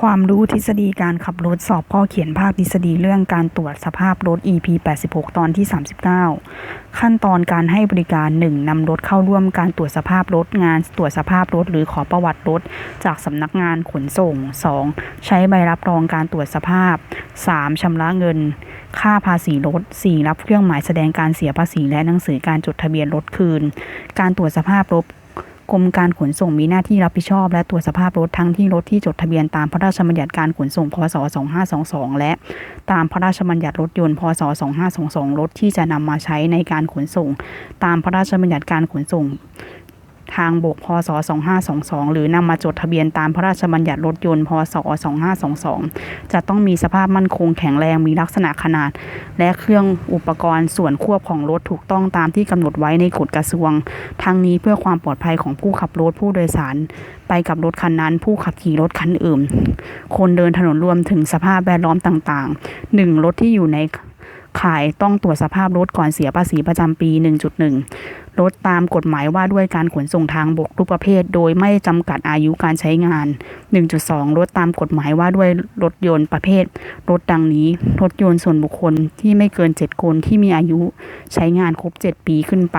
ความรู้ทฤษฎีการขับรถสอบข้อเขียนภาคทฤษฎีเรื่องการตรวจสภาพรถ EP 86 ตอนที่ 39 ขั้นตอนการให้บริการ 1. นำรถเข้าร่วมการตรวจสภาพรถงานตรวจสภาพรถหรือขอประวัติรถ จากสำนักงานขนส่ง 2. ใช้ใบรับรองการตรวจสภาพ 3. ชำระเงิน ค่าภาษีรถ 4. รับเครื่องหมายแสดงการเสียภาษีและหนังสือการจดทะเบียนรถคืน การตรวจสภาพรถ กรมการขนส่งมีหน้าที่รับผิดชอบ และตรวจสภาพรถทั้งที่รถที่จดทะเบียนตามพระราชบัญญัติการขนส่งพศ 2522 และตามพระราชบัญญัติรถยนต์พศ 2522 รถที่จะนำมาใช้ในการขนส่ง ตามพระราชบัญญัติการขนส่ง ทางบกพศ 2522 หรือนำมาจดทะเบียนตามพระราชบัญญัติรถยนต์พศ 2522 จะต้องมีสภาพมั่นคงแข็งแรงมีลักษณะขนาด และเครื่องอุปกรณ์ส่วนควบของรถถูกต้องตามที่กำหนดไว้ในกฎกระทรวง ทั้งนี้เพื่อความปลอดภัยของผู้ขับรถผู้โดยสาร ไปกับรถคันนั้น ผู้ขับขี่รถคันอื่น คนเดินถนนรวมถึงสภาพแวดล้อมต่างๆ 1. รถที่อยู่ใน ขายต้องตรวจสภาพรถก่อนเสียภาษีประจำปี 1.1 รถตามกฎหมายว่าด้วยการขนส่งทางบกทุกประเภท โดยไม่จำกัดอายุการใช้งาน 1.2 รถตามกฎหมายว่าด้วยรถยนต์ประเภท รถดังนี้ รถยนต์ส่วนบุคคลที่ไม่เกิน 7 คนที่มีอายุใช้งานครบ 7 ปีขึ้นไป